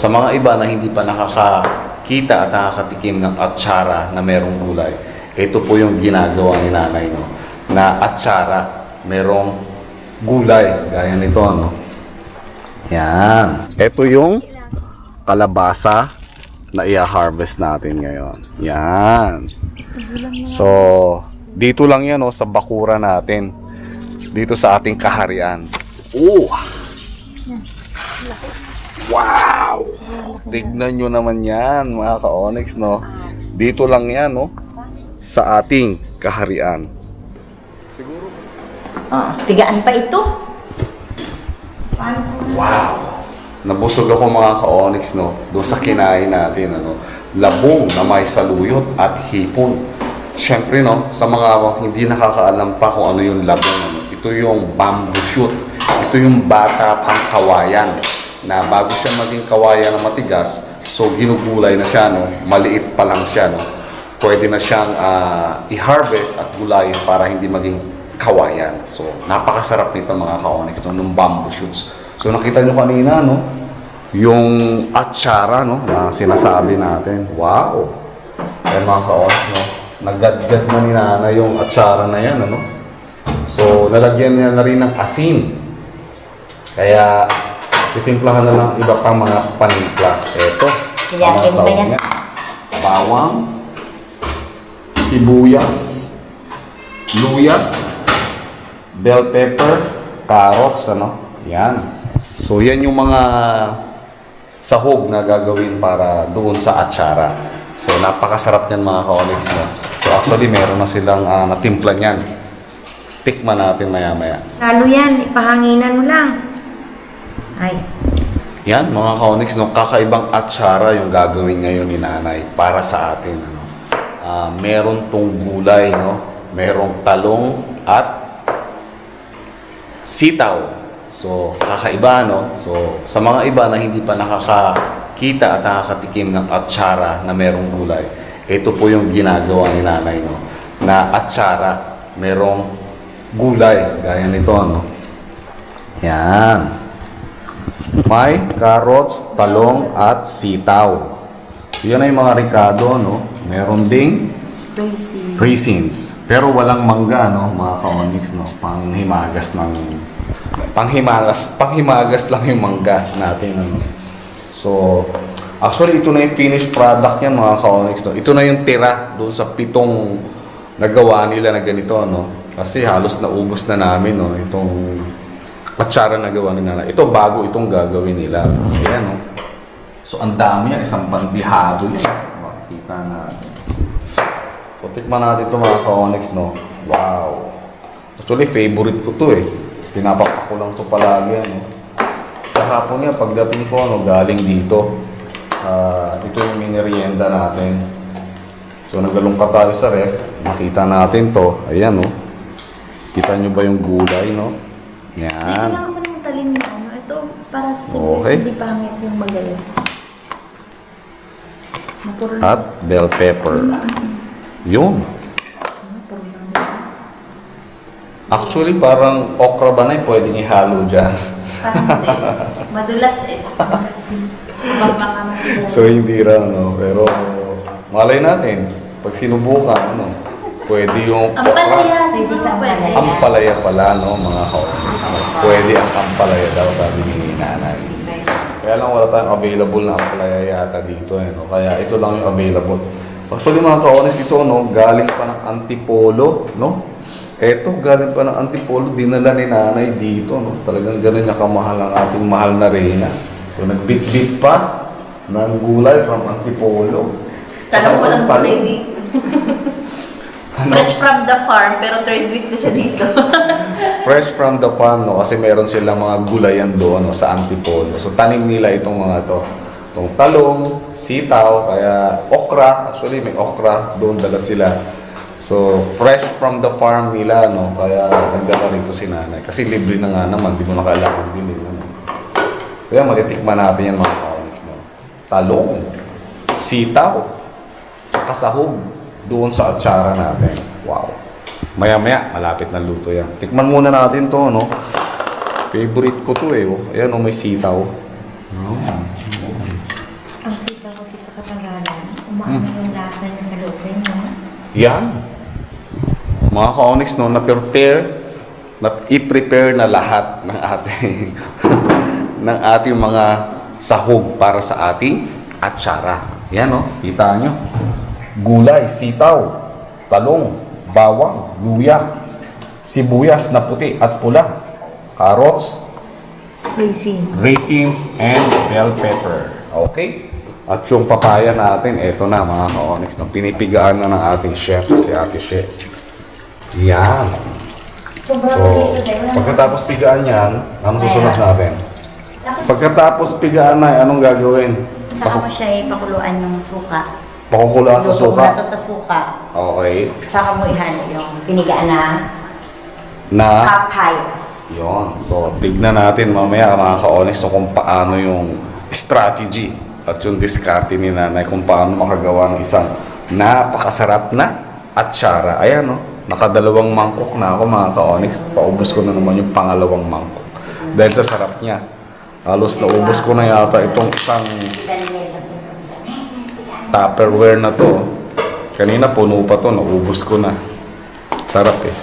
Sa mga iba na hindi pa nakakakita at nakakatikim ng atsara na merong gulay, ito po yung ginagawa ni nanay, no? Na atsara, merong gulay, gaya nito, no? Yan. Ito yung kalabasa na i-harvest natin ngayon. Yan. So, dito lang yan, oh, sa bakura natin. Dito sa ating kaharian. Oh! Wow! Tignan nyo naman yan, mga ka-onyx, no? Dito lang yan, no? Sa ating kaharian. Siguro. Oh, tigaan pa ito. Wow! Nabusog ako mga ka-onyx, no? Doon sa kinain natin, ano? Labong na may saluyot at hipon. Siyempre, no? Sa mga hindi nakakaalam pa kung ano yung labong, ano? Ito yung bamboo shoot. Ito yung bata pang kawayan. Na bago siya maging kawayan na matigas, so ginugulay na siya, no? Maliit pa lang siya, no? Pwede na siyang ah, i-harvest at gulayin para hindi maging kawayan. So, napakasarap nito mga ka-onyx, no? Nung bamboo shoots. So nakita nyo kanina, no? Yung atsara, no? Na sinasabi natin. Wow! Ayan mga ka-os, no? Nagadgad na ni Nana yung atsara na yan, ano? So, lalagyan niya na rin ng asin. Kaya, titimplahan na ng iba pang mga panimpla. Ito. Ba sahog yan? Bawang, sibuyas, luya, bell pepper, carrots, ano? Yan. So, yan yung mga sahog na gagawin para doon sa atsara. So, napakasarap niyan mga ka-onyx, no? So, actually, meron na silang ah, natimpla niyan. Tikman natin maya-maya. Lalo yan, ipahanginan mo lang. Ay, Yan, mga ka-onyx, no? kakaibang atsara yung gagawin ngayon ni nanay para sa atin. Ano? Ah, meron tong gulay, no? merong talong at sitaw. So, kakaiba, no? So, sa mga iba na hindi pa nakakakita at nakakatikim ng atsara na merong gulay, ito po yung ginagawa ni nanay, no? Na atsara, merong gulay, gaya nito, no? Yan. May carrots, talong, at sitaw. Yan ay mga ricado, no? Meron ding raisins. Pero walang mangga, no? Mga ka-onyx, no? Panghimagas ng... Panghimagas, panghimagas lang yung mangga natin, ano? So, actually, ito na yung finished product yan, mga ka-onyx, no? Ito na yung tira doon sa pitong nagawa nila na ganito, no? Kasi halos naubos na namin, no? Itong patsara na gawa nila. Ito, bago itong gagawin nila. Ayan, no? So, ang dami yan. Isang bandihado yan. Makikita natin. So, tikman natin ito mga ka-onyx, no? Wow! Actually, favorite ko to eh. Pinapapak ko lang to palagi, ano? Sa hapon niya, pagdating ko, ano, galing dito. Ah, ito yung minerienda natin. So, nagalungka tayo sa ref. Makita natin to. Ayan, no? Kita nyo ba yung gulay, no? Hindi Yan. lang ako ng talim na ano. Ito, para sa sibuyas, Okay. hindi pangit yung magaling. Napuro lang. At bell pepper. Yun. Actually, parang okra ba na pwedeng ihalo dyan. Parang hindi. Madulas eh. Kasi. So, hindi raw, no? Pero, malay natin, pag sinubukan, ano, pwede yung Ang palaya, siguro Pwede sa pwede. palaya. Ampalaya pala, no, mga kaunis, no? Pwede ang ampalaya daw, sabi ni nanay. Kaya lang wala tayong available na ampalaya yata dito, eh, no? Kaya ito lang yung available. Actually, mga kaunis, ito, no, galing pa ng Antipolo, no? Eto, galing pa ng Antipolo, dinala ni nanay dito, no? Talagang ganun niya kamahal ang ating mahal na reyna. So, nagbit-bit pa ng gulay from Antipolo. Tanong ko lang Palo. kulay dito. Ano? Fresh from the farm, pero third week na siya dito. Fresh from the farm, no? Kasi meron silang mga gulayan doon, no? Sa Antipolo. So, tanim nila itong mga to. Itong talong, sitaw, kaya okra. Actually, may okra. Doon dala sila. So, fresh from the farm nila, no? Kaya nagdala rito si nanay. Kasi libre na nga naman. Di mo na kailangan bilhin. Ano? Kaya matitikman natin yan mga kaonix, no? Talong, sitaw, kasahog doon sa atsara natin. Wow. Maya-maya, malapit na luto yan. Tikman muna natin to, no? Favorite ko to eh. Oh. Ayan, oh, may sitaw. Oh. Umaano yung lasa niya sa loob rin, no? Yan. Mga ka-onyx, no, na-prepare, na i-prepare na lahat ng ating ng ating mga sahog para sa ating atsara. Yan, no? Kita nyo. Gulay, sitaw, talong, bawang, luya, sibuyas na puti at pula, carrots, Crazy. raisins, and bell pepper. Okay? At yung papaya natin, eto na mga ka-onyx. No? Pinipigaan na ng ating chef, si ate chef. Yan. So, ko dito, dahil wala pagkatapos pigaan yan, anong susunod natin? Pagkatapos pigaan na, anong gagawin? Saka mo siya ipakuluan yung suka. Pakukulaan sa Luto mo suka. to sa suka. Okay. Saka mo ihalo yung pinigaan na Na, papayas. yon So, tignan natin mamaya mga ka-onyx so kung paano yung strategy at yung diskarte ni nanay kung paano makagawa ng isang napakasarap na atsara. Ayan, no? Nakadalawang mangkok na ako mga ka-onyx. Paubos ko na naman yung pangalawang mangkok. Dahil sa sarap niya. Halos naubos ko na yata itong isang Tupperware na to. Kanina puno pa to, naubos ko na. Sarap eh.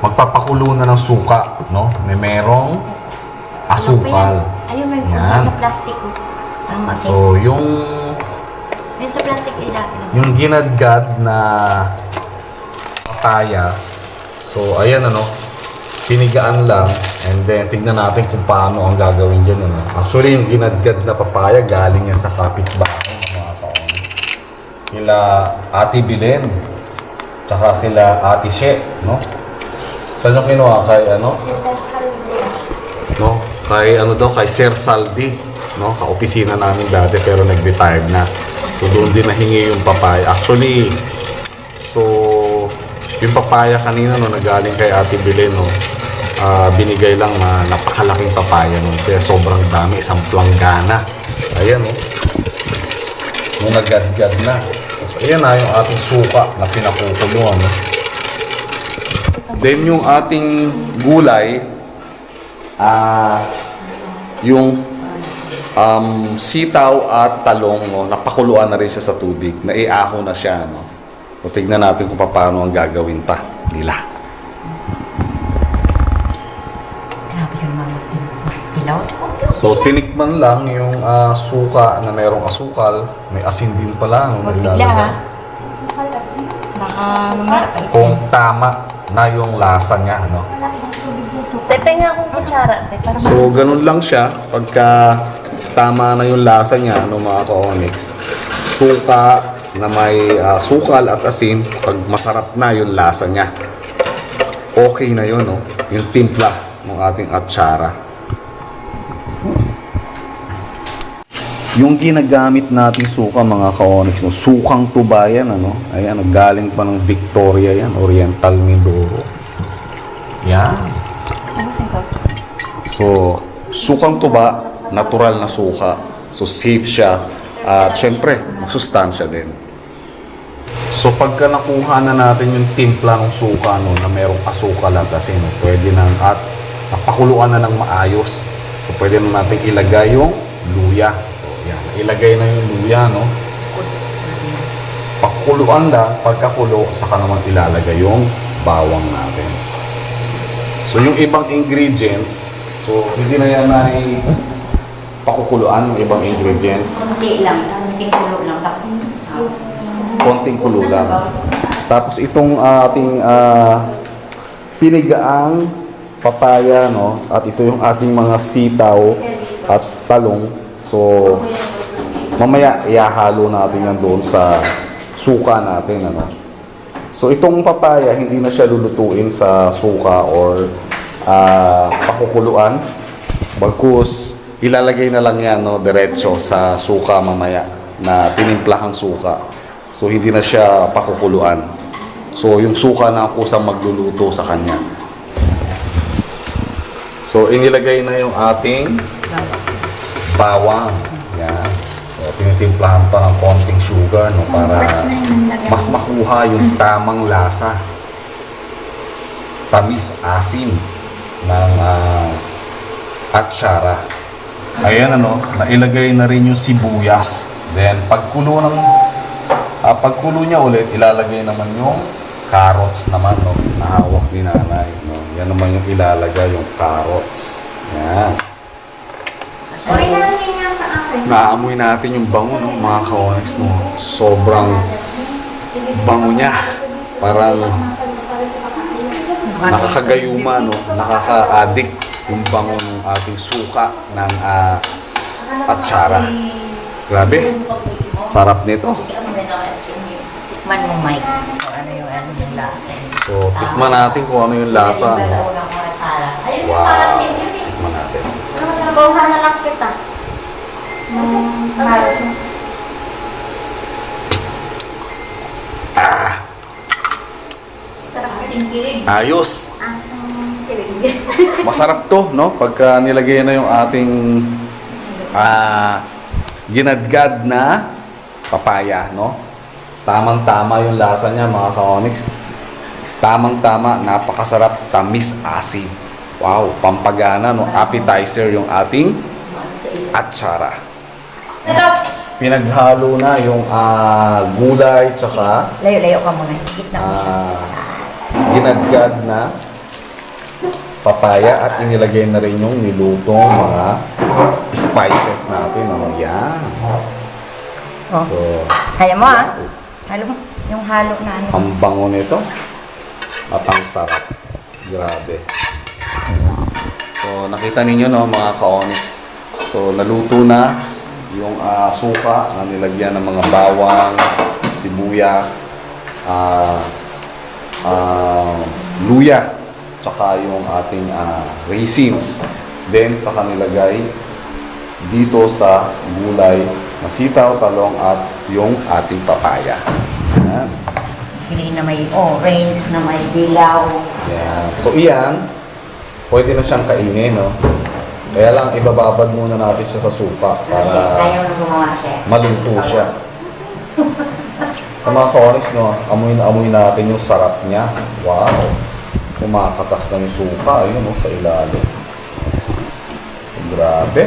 Magpapakulo na ng suka, no? May merong asukal. Ayun, may Yan. sa plastic ko. Ang masis. So, yung Ayun sa plastic dati. yung ginadgad na papaya. So, ayan ano, pinigaan lang and then tignan natin kung paano ang gagawin dyan. Ano. Actually, yung ginadgad na papaya galing yan sa kapitbahay. Kila Ate Bilen, tsaka kila Ate She, no? Saan yung kinuha? Kay ano? No? Kay ano daw? Kay Sir Saldi. No? Ka-opisina namin dati pero nag-retired na. So doon din nahingi yung papaya. Actually, so yung papaya kanina no, nagaling kay Ate Belen, no, ah, binigay lang na napakalaking papaya no. Kaya sobrang dami, isang planggana. Ayan, no. Nung naggadgad na. So, ayan na yung ating suka na pinakukulo, no. Then yung ating gulay, ah, yung um, sitaw at talong, no, napakuluan na rin siya sa tubig. Naiaho na siya, no. So, tignan natin kung paano ang gagawin pa nila. Grabe yung mga tin- tilaw. So, tinikman lang yung ah, suka na mayroong asukal. May asin din pala. No, Huwag nilalagay. bigla ha. Baka mamaya pa ito. Kung tama na yung lasa niya, no. Tepe nga akong kutsara, te, para So, ganun lang siya. Pagka tama na yung lasa niya, no, mga ka-onyx. Suka na may ah, sukal at asin, pag masarap na yung lasa niya. Okay na yun, no? Yung timpla ng ating atsara. Yung ginagamit nating suka, mga ka-onyx, no? sukang tubayan, ano? Ayan, galing pa ng Victoria yan, Oriental Mindoro. Yan. So, sukang tuba, natural na suka. So, safe siya. At syempre, masustansya din. So, pagka nakuha na natin yung timpla ng suka no, na merong asukal at asin, no, pwede nang at napakuluan na ng maayos. So, pwede na natin ilagay yung luya. Ilagay na yung luya, no? Pakuluan lang, pagkakulo, saka naman ilalagay yung bawang natin. So, yung ibang ingredients, so, hindi na yan ay pakukuluan yung ibang ingredients. Kunti lang. Kunting kulo lang. Tapos, ah, konting kulo lang. Tapos itong ating ah, pinigaang papaya, no? At ito yung ating mga sitaw at talong. So, mamaya ihahalo natin yan doon sa suka natin, ano? So, itong papaya, hindi na siya lulutuin sa suka or ah, pakukuluan. Bagkus, ilalagay na lang yan, no, diretso sa suka mamaya na tinimplahang suka. So, hindi na siya pakukuluan. So, yung suka na ang kusang magluluto sa kanya. So, inilagay na yung ating bawang. Tinitimplahan pa ng konting sugar, no, para mas makuha yung tamang lasa. Tamis, asim ng uh, atsara. Ayan ano, nailagay na rin yung sibuyas. Then, pagkulo ng ah, pagkulo niya ulit, ilalagay naman yung carrots naman, no? Nahawak ni nanay, no? Yan naman yung ilalagay, yung carrots. Yan. Okay lang yan sa akin. Naamoy natin yung bango, no? Mga kaonix, no? Sobrang bango niya. Parang nakakagayuma, no? Nakaka-addict yung bango ng ating suka ng ah, atsara. Grabe. Sarap nito. Tikman mo, Mike. Kung ano yung ano yung lasa. So, tikman natin kung ano yung lasa, no? Wow. Tikman natin. Kuha na lang kita. Nung Maro. Ah, Sarap kasing kilig. ayos. Asang kilig. Masarap to, no? Pagka nilagay na yung ating ah, ginadgad na papaya, no? Tamang-tama yung lasa niya, mga ka-onyx. Tamang-tama, napakasarap, tamis, asin. Wow, pampagana, no? Appetizer yung ating atsara. Pinaghalo na yung ah, gulay, tsaka Layo-layo ka muna. Higit na mo siya. ah, ginadgad na papaya at inilagay na rin yung nilutong mga spices natin. Oh, yan. Oh. So, Kaya mo ah. Halo mo. Yung halo na ano. ang bango nito at ang sarap. Grabe. So, nakita ninyo no, mga ka-onyx. So, naluto na yung ah, suka na nilagyan ng mga bawang, sibuyas, ah ah, luya, tsaka yung ating ah, raisins. Then, sa kanilagay dito sa gulay na sitaw, talong at yung ating papaya. Yan. Green na may orange, na may dilaw. Yan. So, iyan, pwede na siyang kainin, no? Kaya lang, ibababad muna natin siya sa supa para Ayaw na gumawa siya. maluto siya. Sa mga kaonis, no, amoy na amoy natin yung sarap niya. Wow! Kumakatas na yung suka, ayun, no, sa ilalim. Grabe.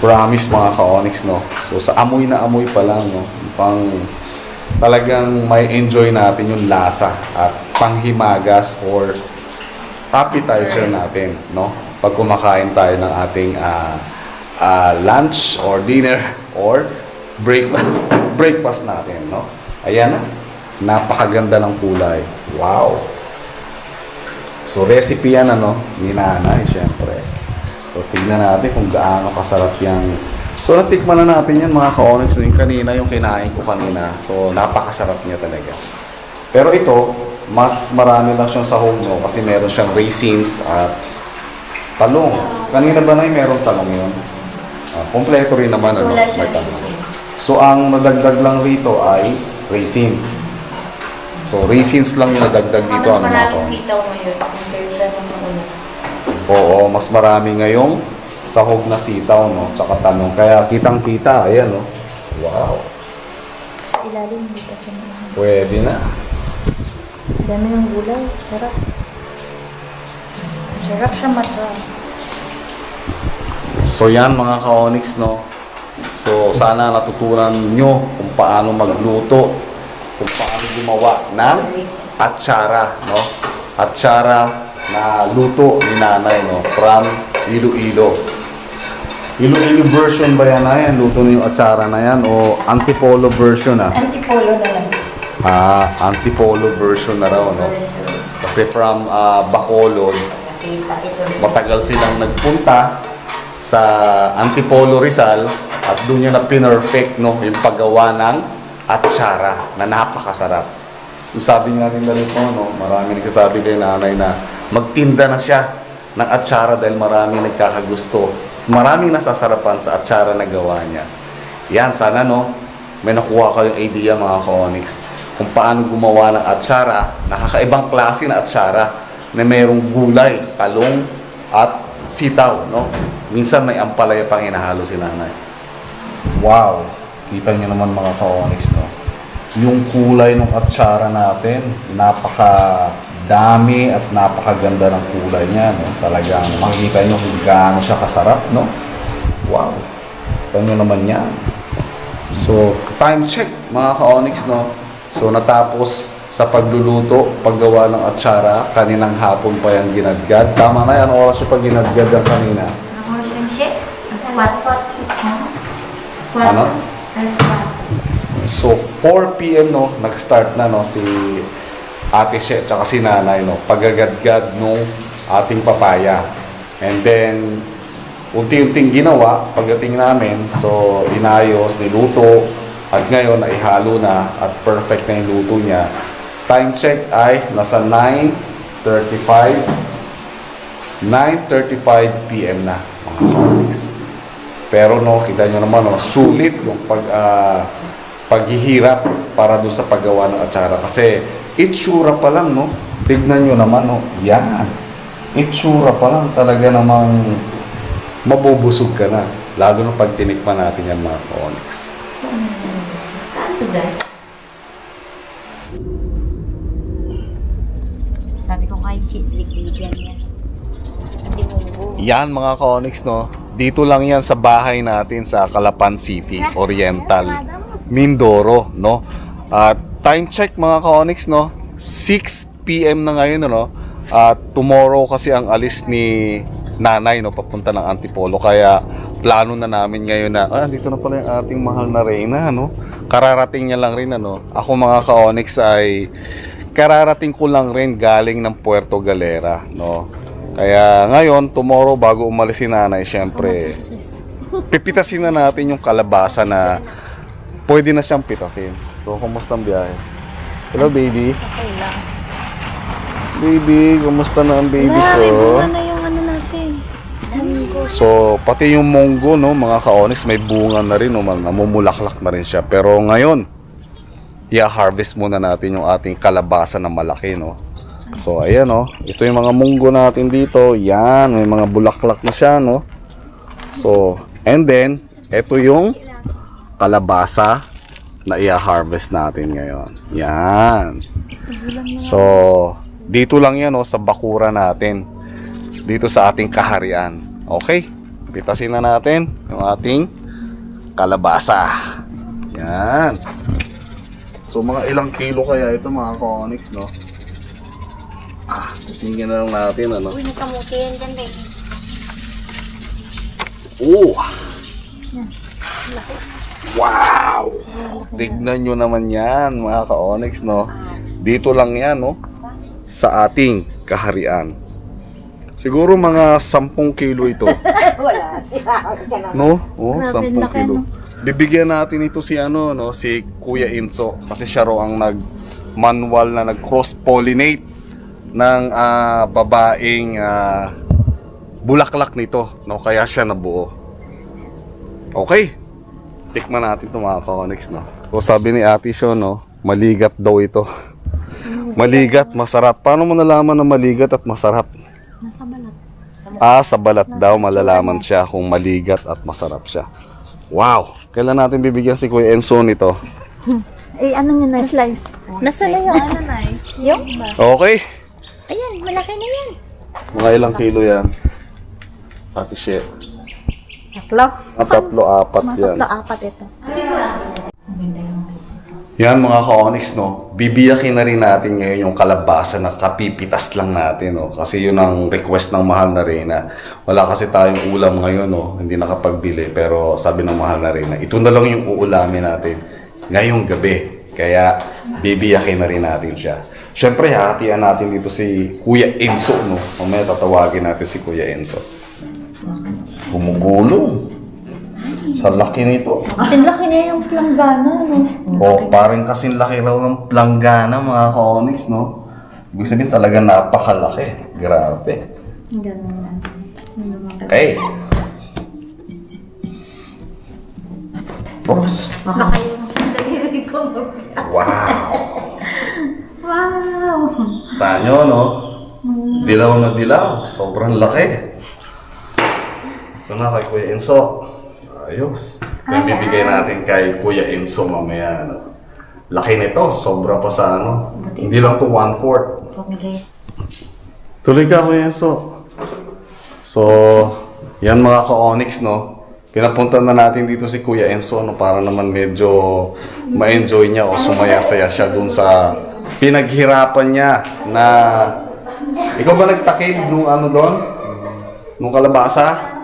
Promise mga ka-onyx, no? So, sa amoy na amoy pa lang, no? Pang talagang may enjoy natin yung lasa at panghimagas or appetizer natin, no? Pag kumakain tayo ng ating ah, ah, lunch or dinner or break breakfast natin, no? Ayan na. Napakaganda ng kulay. Wow. So recipe yan ano, ni nanay syempre. So tignan natin kung gaano kasarap yung So natikman na natin yan mga ka-onyx. Yung kanina, yung kinain ko kanina. So napakasarap niya talaga. Pero ito, mas marami lang siyang sahog no kasi meron siyang raisins at talong. Kanina ba na meron talong yun? Ah, kompleto rin naman ano, may talong. So ang nadagdag lang rito ay raisins. So raisins lang yung nadagdag dito mas ano mga maraming ka-onyx. sitaw ngayon compared sa nung una. Oo, mas marami ngayong sahog na sitaw, no? Tsaka tanong. Kaya kitang-kita, ayan, no? Wow. Sa ilalim, dito na. Pwede na. Dami ng gulay. Sarap. Sarap siya matsa. So yan mga ka-onyx, no? So sana natutunan nyo kung paano magluto, kung paano gumawa ng atsara, no? Atsara na luto ni nanay, no? From Iloilo. Iloilo version ba yan na yan? Luto na yung atsara na yan? O antipolo version ah? Antipolo na lang. Ah, antipolo version na raw, no? Kasi from ah, Bacolod, matagal silang nagpunta sa Antipolo Rizal at doon yun na pinerfect no, yung paggawa ng atsara na napakasarap. Yung sabi nga nila rito, no, marami nagsasabi kay nanay na magtinda na siya ng atsara dahil marami nagkakagusto. Maraming nasasarapan sa atsara na gawa niya. Yan, sana no, may nakuha kayong idea mga ka-onyx kung paano gumawa ng atsara, nakakaibang klase na atsara na mayroong gulay, talong, at sitaw, no? Minsan may ampalaya pang hinahalo si nanay. Wow! Kita niyo naman mga ka-onyx, no? Yung kulay ng atsara natin, napaka dami at napakaganda ng kulay niya, no? Talagang makikita niyo kung gaano siya kasarap, no? Wow! Ito naman yan. So, time check mga ka-onyx, no? So, natapos sa pagluluto, paggawa ng atsara, kaninang hapon pa yan ginadgad. Tama na yan, oras yung pag ginadgad yan kanina. Ano siya? Squat. Ano? So, 4 p.m. no, nag-start na no si Ate She at si Nanay no, pagagadgad nung ating papaya. And then unti-unting ginawa pagdating namin. So, inayos, niluto at ngayon ay halo na at perfect na yung luto niya. Time check ay nasa 9:35 9:35 p.m. na mga colleagues. Pero no, kita nyo naman, no, sulit yung pag, ah, paghihirap para doon sa paggawa ng atsara. Kasi itsura pa lang, no? Tignan nyo naman, no? Yan. Itsura pa lang talaga namang mabubusog ka na. Lalo na pag tinikman natin yan mga onyx. Saan to guys? Sabi ko kay Cedric, bigyan niya. Hindi. Yan mga ka-onyx, no? Dito lang yan sa bahay natin sa Calapan City, Oriental, Mindoro, no? At time check mga ka-onyx, no? 6 p.m. na ngayon, no? At tomorrow kasi ang alis ni nanay, no? Papunta ng Antipolo. Kaya plano na namin ngayon na, ah, dito na pala yung ating mahal na Reyna, no? Kararating niya lang rin, ano? Ako mga ka-onyx ay kararating ko lang rin galing ng Puerto Galera, no? Kaya ngayon, tomorrow, bago umalis si nanay, syempre, pipitasin na natin yung kalabasa na pwede na siyang pitasin. So, kumusta ang biyahe? Hello, baby. Okay lang. Baby, kumusta na ang baby ko? bunga na natin. So, pati yung munggo, no, mga ka-onyx, may bunga na rin, no, namumulaklak na rin siya. Pero ngayon, i-harvest muna natin yung ating kalabasa na malaki, no. So, ayan, no. Ito yung mga munggo natin dito. Yan, may mga bulaklak na siya, no. So, and then, ito yung kalabasa na i-harvest natin ngayon. Yan. So, dito lang yan, no, sa bakura natin dito sa ating kaharian. Okay? Pitasin na natin yung ating kalabasa. Yan. So mga ilang kilo kaya ito mga conics, no? Ah, tingnan na lang natin, ano? Uy, nakamuti yan dyan eh. Oh! Wow! Tignan nyo naman yan, mga ka-onyx, no? Dito lang yan, no? Sa ating kaharian. Siguro mga 10 kilo ito. Wala. No? Oh, Grabe, 10 laki, kilo. no? Bibigyan natin ito si ano, no, si Kuya Inso kasi siya raw ang nag manual na nag cross pollinate ng ah, babaeng ah, bulaklak nito, no? Kaya siya nabuo. Okay. Tikman natin 'to mga ka-onyx, no. So sabi ni Ate Sho, no, maligat daw ito. Maligat, masarap. Paano mo nalaman na maligat at masarap? Nasa balat. Ah, sa balat daw malalaman siya kung maligat at masarap siya. Wow! Kailan natin bibigyan si Kuya Enzo nito? Eh, ano nyo na? Slice. Nasa na yung ano na Yung? Okay. Ayan, malaki na yan. Mga ilang kilo yan? Ate Shea. Tatlo. Mga tatlo, apat yan. Tatlo, apat ito. Yan mga ka-onyx, no? Bibiyakin na rin natin ngayon yung kalabasa na kapipitas lang natin, no? Kasi yun ang request ng mahal na Reyna. Wala kasi tayong ulam ngayon, no? Hindi nakapagbili. Pero sabi ng mahal na Reyna, ito na lang yung uulamin natin ngayong gabi. Kaya bibiyakin na rin natin siya. Siyempre, hatian natin dito si Kuya Enzo, no? Mamaya tatawagin natin si Kuya Enzo. Gumugulong. Sa laki nito. Kasi laki niya yung planggana, no? O, parang kasing laki raw ng planggana mga ka-onyx, no? Ibig sabihin talaga napakalaki. Grabe. Ganun lang. Okay. Boss. Baka yung ko. Wow. Wow! Tanyo, no? Dilaw na dilaw. Sobrang laki. Ito na kay Kuya Enzo. Ayos. Kaya bibigay natin kay Kuya Enzo mamaya. No? Laki nito. Sobra pa sa ano. Hindi lang to one-fourth. Pumigay. Tuloy ka, Kuya Enzo. So, yan mga ka-onyx, no? pinapunta na natin dito si Kuya Enzo no, para naman medyo ma-enjoy niya o sumaya-saya siya dun sa pinaghirapan niya na ikaw ba nagtakid nung ano doon? Nung kalabasa?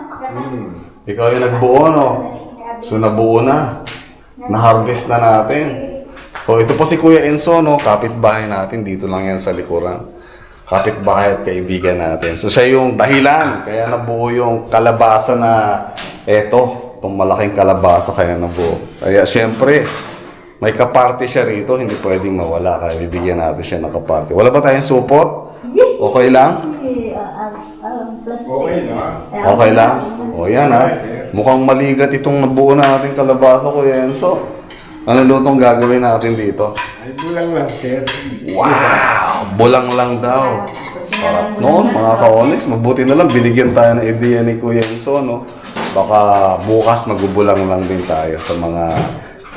Ikaw yung nagbuo, no? So, nabuo na. Na-harvest na natin. So, ito po si Kuya Enzo, no? Kapitbahay natin. Dito lang yan sa likuran. Kapitbahay at kaibigan natin. So, siya yung dahilan. Kaya nabuo yung kalabasa na eto. Itong malaking kalabasa kaya nabuo. Kaya, syempre, may kaparte siya rito. Hindi pwedeng mawala. Kaya bibigyan natin siya ng kaparte. Wala ba tayong supot? Okay lang? Okay na. Okay lang? O yan ha. Mukhang maligat itong nabuo natin kalabasa ko, Enzo. Ano lutong gagawin natin dito? Ay, bulang lang, sir. Wow! Bulang lang daw. Sarap noon, mga ka-onyx. Mabuti na lang, binigyan tayo ng idea ni Kuya Enzo, no? Baka bukas magbubulang lang din tayo sa mga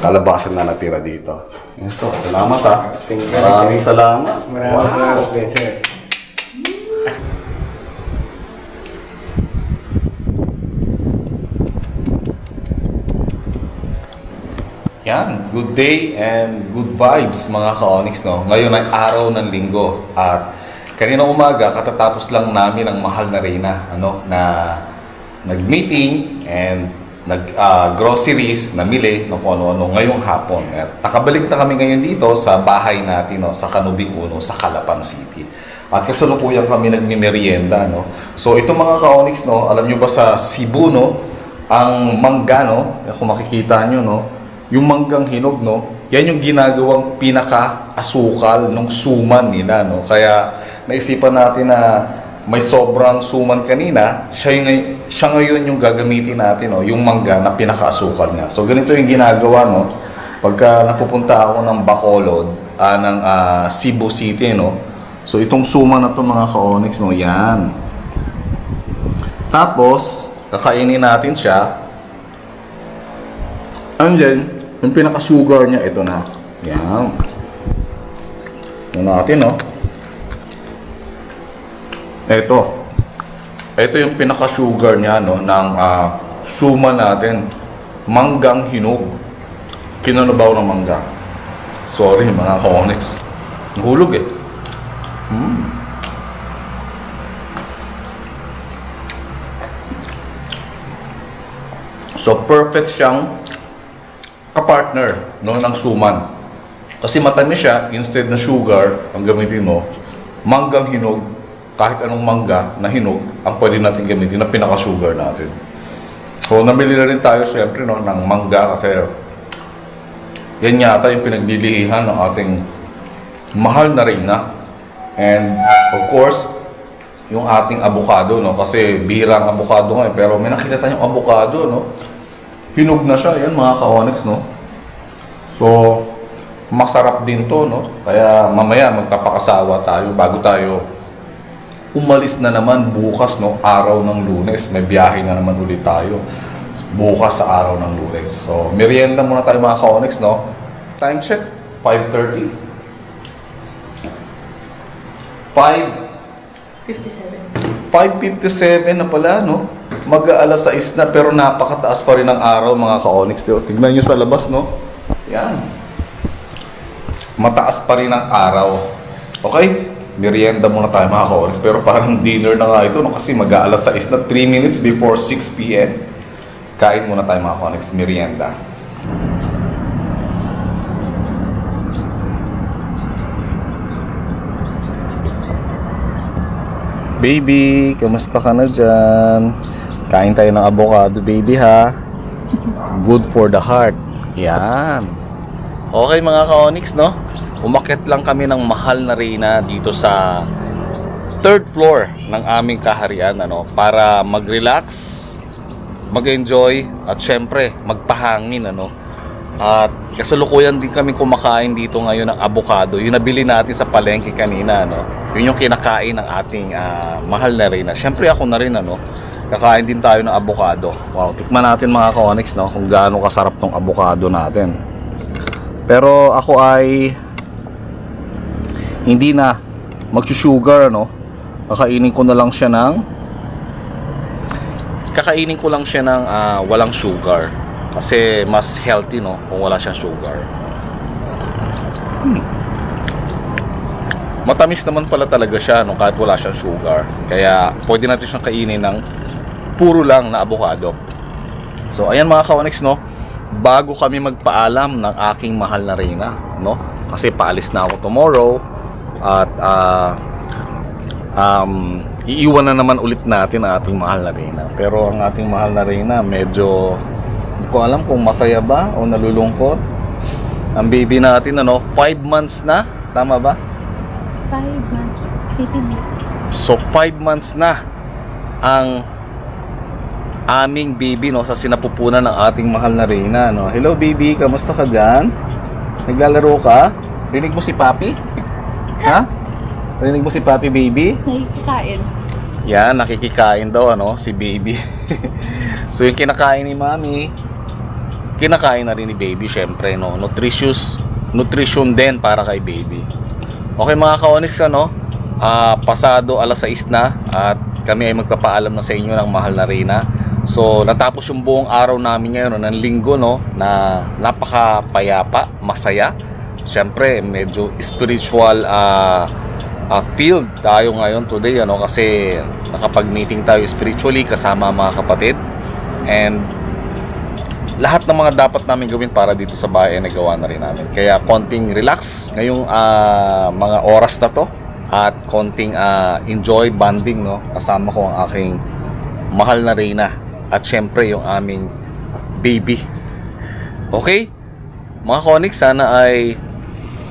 kalabasan na natira dito. Enzo, salamat ha. Maraming salamat. Maraming salamat din, sir. Yan, good day and good vibes mga ka-Onyx, no? Ngayon ay araw ng linggo at kanina umaga katatapos lang namin ang mahal na Reyna, ano, na nag-meeting and nag-groceries, namili ng kung ano-ano ngayong hapon. At nakabalik na kami ngayon dito sa bahay natin, no, sa Canubing Uno, sa Calapan City. At kasalukuyan kami nagmimerienda, no? So, ito mga ka-Onyx, no, alam nyo ba sa Cebu, no, ang mangga, no, kung makikita nyo, no, yung manggang hinog, no, yan yung ginagawang pinaka-asukal ng suman nila, no. Kaya naisipan natin na may sobrang suman kanina, siya, yung, siya ngayon yung gagamitin natin, no, yung mangga na pinaka-asukal niya. So ganito yung ginagawa, no. Pagka napupunta ako ng Bacolod, ah, ng ah, Cebu City, no. So itong suman na to mga ka-onyx, no, yan. Tapos, kakainin natin siya. And yung pinaka-sugar niya, ito na. Yan. Ito natin, no? Ito. Ito yung pinaka-sugar niya, no? Ng ah, suma natin. Manggang hinog. Kinanabaw ng mangga. Sorry, mga ka-onyx. Hulog eh. Mm. So, perfect siyang kapartner no, ng suman. Kasi matamis siya, instead na sugar, ang gamitin mo, manggang hinog, kahit anong mangga na hinog, ang pwede natin gamitin na pinaka-sugar natin. So, nabili na rin tayo siyempre no, ng mangga kasi yan yata yung pinaglilihihan ng ating mahal na reyna. And of course, yung ating avocado, no? Kasi bihira ang avocado ngayon. Pero may nakita tayong avocado, no? Hinog na siya. Yan, mga ka-onyx, no? So, masarap din to, no? Kaya mamaya magpapakasawa tayo bago tayo umalis na naman bukas, no? Araw ng lunes. May biyahe na naman ulit tayo. Bukas sa araw ng lunes. So, merienda muna tayo mga ka-onyx, no? Time check, 5.30. 5 57. 5.57 na pala, no? Mag-aalas 6 na, pero napakataas pa rin ang araw, mga ka-onyx. Tignan nyo sa labas, no? Yan. Mataas pa rin ang araw. Okay? Merienda muna tayo, mga ka-onyx. Pero parang dinner na nga ito, no? Kasi mag-aalas 6 na, 3 minutes before 6 p.m. Kain muna tayo, mga ka-onyx. Merienda. Baby, kamusta ka na dyan? Kain tayo ng avocado, baby ha. Good for the heart. Yan. Okay mga ka-onyx, no? Umakit lang kami ng mahal na reyna dito sa third floor ng aming kaharian, ano? Para mag-relax, mag-enjoy, at syempre, magpahangin, ano? At kasalukuyan din kami kumakain dito ngayon ng avocado. Yung nabili natin sa palengke kanina, no? Yun yung kinakain ng ating ah, mahal na rin. Siyempre ako na rin, ano? Kakain din tayo ng avocado. Wow, tikman natin mga ka-onyx, no? Kung gaano kasarap tong avocado natin. Pero ako ay hindi na magsusugar, no? Kakainin ko na lang siya ng kakainin ko lang siya ng ah, walang sugar. Kasi mas healthy, no? Kung wala siyang sugar. Hmm. Matamis naman pala talaga siya, no? Kahit wala siyang sugar. Kaya, pwede natin siyang kainin ng puro lang na avocado. So, ayan mga kawanix, no? Bago kami magpaalam ng aking mahal na Reyna, no? Kasi paalis na ako tomorrow. At, ah, um, iiwan na naman ulit natin ang ating mahal na Reyna. Pero ang ating mahal na Reyna, medyo, hindi ko alam kung masaya ba o nalulungkot. Ang baby natin, ano, 5 months na. Tama ba? Five months. 18 weeks. So 5 months na ang aming baby no sa sinapupunan ng ating mahal na Reyna no. Hello baby, kamusta ka diyan? Naglalaro ka? Rinig mo si Papi? Ha? Rinig mo si Papi baby? Nakikikain. Yan, nakikikain daw ano si baby. so yung kinakain ni Mami, kinakain na rin ni baby syempre no. Nutritious nutrition din para kay baby. Okay mga ka-Onyx ano, ah, pasado alas 6 na at kami ay magpapaalam na sa inyo ng mahal na Reyna. So natapos yung buong araw namin ngayon no, ng linggo no na napakapayapa, masaya. Siyempre medyo spiritual ah ah, field tayo ngayon today ano kasi nakapag-meeting tayo spiritually kasama mga kapatid and lahat ng mga dapat namin gawin para dito sa bahay ay nagawa na rin namin. Kaya konting relax ngayong ah, mga oras na to at konting ah, enjoy bonding no kasama ko ang aking mahal na Reyna at syempre yung aming baby. Okay? Mga Konix, sana ay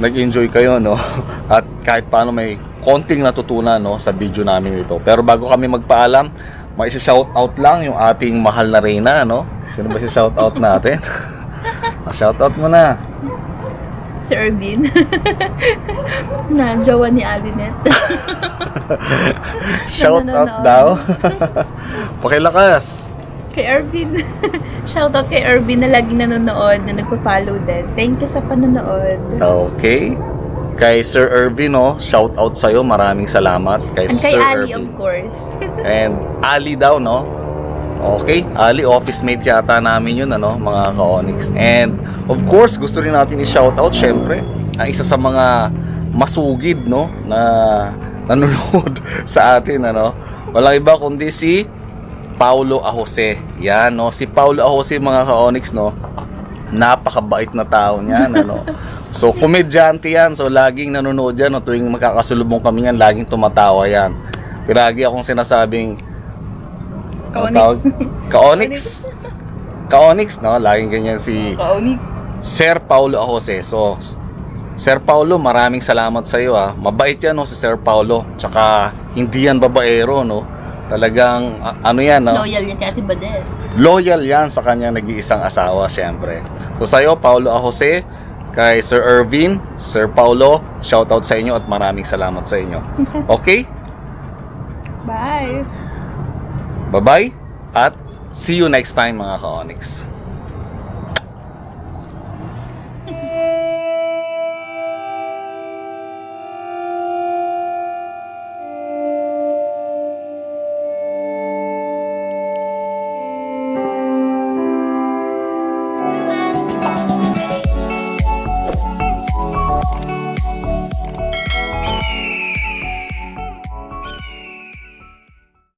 nag-enjoy kayo no at kahit paano may konting natutunan no sa video namin ito. Pero bago kami magpaalam, may shout out lang yung ating mahal na Reyna no. Sino ba si shout out natin? shout out mo na. Si Irvin. na jowa ni Alinet. Shout out Nanonood. daw. Pakilakas. kay Irvin. Shoutout kay Irvin na laging nanonood, na nagpa-follow din. Thank you sa panonood. Okay. Kay Sir Irvin, no, shout out sa'yo. Maraming salamat. Kay, And kay Sir Ali, Irvin. of course. And Ali daw, no? Okay, Ali, office mate yata namin yun, ano, mga ka-Onyx. And, of course, gusto rin natin i-shoutout, syempre, ang isa sa mga masugid, no, na nanonood sa atin, ano. Walang iba kundi si Paulo Ahose. Yan, no. Si Paulo Ahose, mga ka-Onyx, no, napakabait na tao niyan, ano. So, komedyante yan. So, laging nanonood yan. No? Tuwing magkakasulubong kami yan, laging tumatawa yan. Piragi akong sinasabing, Kaonix. Kaonix. Kaonix, no? Laging ganyan si Kaonik. Sir Paulo Jose. So, Sir Paulo, maraming salamat sa iyo ah. Mabait yan no si Sir Paulo. Tsaka hindi yan babaero no. Talagang a- ano yan no? Loyal yan kay Ate Badel. Loyal yan sa kanyang nag-iisang asawa syempre. So sa iyo Paulo Jose, kay Sir Irvin, Sir Paulo, shoutout sa inyo at maraming salamat sa inyo. Okay? Bye! Bye-bye at see you next time mga ka-Onyx.